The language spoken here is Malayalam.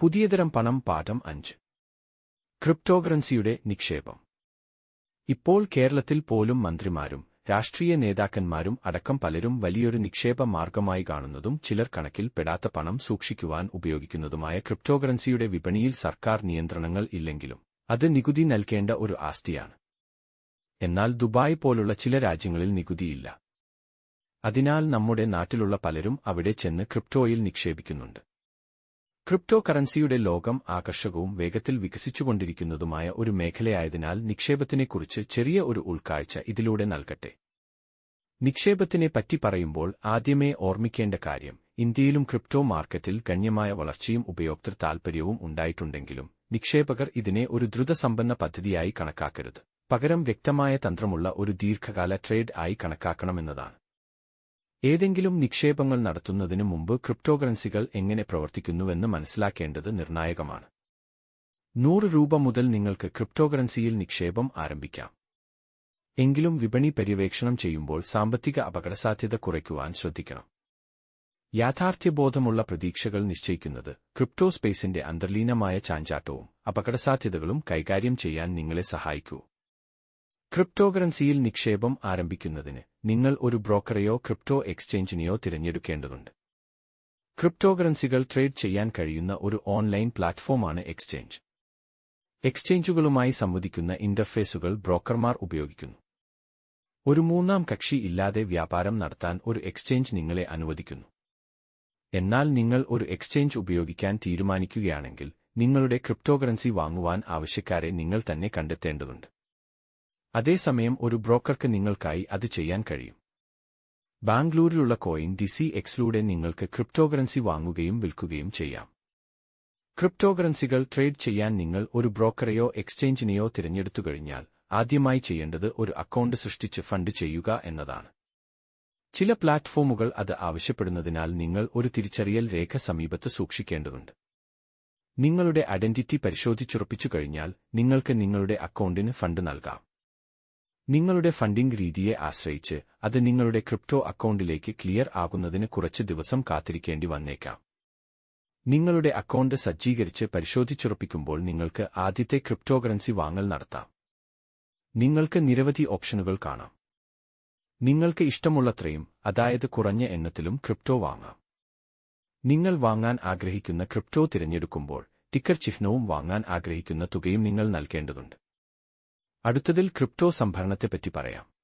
പുതിയതരം പണം പാഠം അഞ്ച്. ക്രിപ്റ്റോകറൻസിയുടെ നിക്ഷേപം. ഇപ്പോൾ കേരളത്തിൽ പോലും മന്ത്രിമാരും രാഷ്ട്രീയ നേതാക്കന്മാരും അടക്കം പലരും വലിയൊരു നിക്ഷേപ മാർഗമായി കാണുന്നതും ചിലർ കണക്കിൽ പെടാത്ത പണം സൂക്ഷിക്കുവാൻ ഉപയോഗിക്കുന്നതുമായ ക്രിപ്റ്റോകറൻസിയുടെ വിപണിയിൽ സർക്കാർ നിയന്ത്രണങ്ങൾ ഇല്ലെങ്കിലും അത് നികുതി നൽകേണ്ട ഒരു ആസ്തിയാണ്. എന്നാൽ ദുബായ് പോലുള്ള ചില രാജ്യങ്ങളിൽ നികുതിയില്ല. അതിനാൽ നമ്മുടെ നാട്ടിലുള്ള പലരും അവിടെ ചെന്ന് ക്രിപ്റ്റോയിൽ നിക്ഷേപിക്കുന്നുണ്ട്. ക്രിപ്റ്റോ കറൻസിയുടെ ലോകം ആകർഷകവും വേഗത്തിൽ വികസിച്ചുകൊണ്ടിരിക്കുന്നതുമായ ഒരു മേഖലയായതിനാൽ നിക്ഷേപത്തിനെക്കുറിച്ച് ചെറിയ ഒരു ഉൾക്കാഴ്ച ഇതിലൂടെ നൽകട്ടെ. നിക്ഷേപത്തിനെ പറ്റി പറയുമ്പോൾ ആദ്യമേ ഓർമ്മിക്കേണ്ട കാര്യം ഇന്ത്യയിലും ക്രിപ്റ്റോ മാർക്കറ്റിൽ ഗണ്യമായ വളർച്ചയും ഉപയോക്തൃ താൽപ്പര്യവും ഉണ്ടായിട്ടുണ്ടെങ്കിലും നിക്ഷേപകർ ഇതിനെ ഒരു ദ്രുതസമ്പന്ന പദ്ധതിയായി കണക്കാക്കരുത്. പകരം വ്യക്തമായ തന്ത്രമുള്ള ഒരു ദീർഘകാല ട്രേഡ് ആയി കണക്കാക്കണമെന്നതാണ്. ഏതെങ്കിലും നിക്ഷേപങ്ങൾ നടത്തുന്നതിന് മുമ്പ് ക്രിപ്റ്റോകറൻസികൾ എങ്ങനെ പ്രവർത്തിക്കുന്നുവെന്ന് മനസ്സിലാക്കേണ്ടത് നിർണായകമാണ്. നൂറ് രൂപ മുതൽ നിങ്ങൾക്ക് ക്രിപ്റ്റോകറൻസിയിൽ നിക്ഷേപം ആരംഭിക്കാം. എങ്കിലും വിപണി പര്യവേക്ഷണം ചെയ്യുമ്പോൾ സാമ്പത്തിക അപകടസാധ്യത കുറയ്ക്കുവാൻ ശ്രദ്ധിക്കണം. യാഥാർത്ഥ്യബോധമുള്ള പ്രതീക്ഷകൾ നിശ്ചയിക്കുന്നത് ക്രിപ്റ്റോ സ്പേസിന്റെ അന്തർലീനമായ ചാഞ്ചാട്ടവും അപകടസാധ്യതകളും കൈകാര്യം ചെയ്യാൻ നിങ്ങളെ സഹായിക്കൂ. ക്രിപ്റ്റോകറൻസിയിൽ നിക്ഷേപം ആരംഭിക്കുന്നതിന് നിങ്ങൾ ഒരു ബ്രോക്കറെയോ ക്രിപ്റ്റോ എക്സ്ചേഞ്ചിനെയോ തിരഞ്ഞെടുക്കേണ്ടതുണ്ട്. ക്രിപ്റ്റോകറൻസികൾ ട്രേഡ് ചെയ്യാൻ കഴിയുന്ന ഒരു ഓൺലൈൻ പ്ലാറ്റ്ഫോമാണ് എക്സ്ചേഞ്ച്. എക്സ്ചേഞ്ചുകളുമായി സംവദിക്കുന്ന ഇന്റർഫേസുകൾ ബ്രോക്കർമാർ ഉപയോഗിക്കുന്നു. ഒരു മൂന്നാം കക്ഷി ഇല്ലാതെ വ്യാപാരം നടത്താൻ ഒരു എക്സ്ചേഞ്ച് നിങ്ങളെ അനുവദിക്കുന്നു. എന്നാൽ നിങ്ങൾ ഒരു എക്സ്ചേഞ്ച് ഉപയോഗിക്കാൻ തീരുമാനിക്കുകയാണെങ്കിൽ നിങ്ങളുടെ ക്രിപ്റ്റോകറൻസി വാങ്ങുവാൻ ആവശ്യക്കാരെ നിങ്ങൾ തന്നെ കണ്ടെത്തേണ്ടതുണ്ട്. അതേസമയം ഒരു ബ്രോക്കർക്ക് നിങ്ങൾക്കായി അത് ചെയ്യാൻ കഴിയും. ബാംഗ്ലൂരിലുള്ള കോയിൻ ഡിസി എക്സിലൂടെ നിങ്ങൾക്ക് ക്രിപ്റ്റോകറൻസി വാങ്ങുകയും വിൽക്കുകയും ചെയ്യാം. ക്രിപ്റ്റോകറൻസികൾ ട്രേഡ് ചെയ്യാൻ നിങ്ങൾ ഒരു ബ്രോക്കറെയോ എക്സ്ചേഞ്ചിനെയോ തിരഞ്ഞെടുത്തു കഴിഞ്ഞാൽ ആദ്യമായി ചെയ്യേണ്ടത് ഒരു അക്കൗണ്ട് സൃഷ്ടിച്ച് ഫണ്ട് ചെയ്യുക എന്നതാണ്. ചില പ്ലാറ്റ്ഫോമുകൾ അത് ആവശ്യപ്പെടുന്നതിനാൽ നിങ്ങൾ ഒരു തിരിച്ചറിയൽ രേഖ സമീപത്ത് സൂക്ഷിക്കേണ്ടതുണ്ട്. നിങ്ങളുടെ ഐഡന്റിറ്റി പരിശോധിച്ചുറപ്പിച്ചു കഴിഞ്ഞാൽ നിങ്ങൾക്ക് നിങ്ങളുടെ അക്കൗണ്ടിന് ഫണ്ട് നൽകാം. നിങ്ങളുടെ ഫണ്ടിംഗ് രീതിയെ ആശ്രയിച്ച് അത് നിങ്ങളുടെ ക്രിപ്റ്റോ അക്കൗണ്ടിലേക്ക് ക്ലിയർ ആകുന്നതിന് കുറച്ച് ദിവസം കാത്തിരിക്കേണ്ടി വന്നേക്കാം. നിങ്ങളുടെ അക്കൗണ്ട് സജ്ജീകരിച്ച് പരിശോധിച്ചുറപ്പിക്കുമ്പോൾ നിങ്ങൾക്ക് ആദ്യത്തെ ക്രിപ്റ്റോകറൻസി വാങ്ങൽ നടത്താം. നിങ്ങൾക്ക് നിരവധി ഓപ്ഷനുകൾ കാണാം. നിങ്ങൾക്ക് ഇഷ്ടമുള്ളത്രയും അതായത് കുറഞ്ഞ എണ്ണത്തിലും ക്രിപ്റ്റോ വാങ്ങാം. നിങ്ങൾ വാങ്ങാൻ ആഗ്രഹിക്കുന്ന ക്രിപ്റ്റോ തിരഞ്ഞെടുക്കുമ്പോൾ ടിക്കർ ചിഹ്നവും വാങ്ങാൻ ആഗ്രഹിക്കുന്ന തുകയും നിങ്ങൾ നൽകേണ്ടതുണ്ട്. അടുത്തതിൽ ക്രിപ്റ്റോ സംഭരണത്തെപ്പറ്റി പറയാം.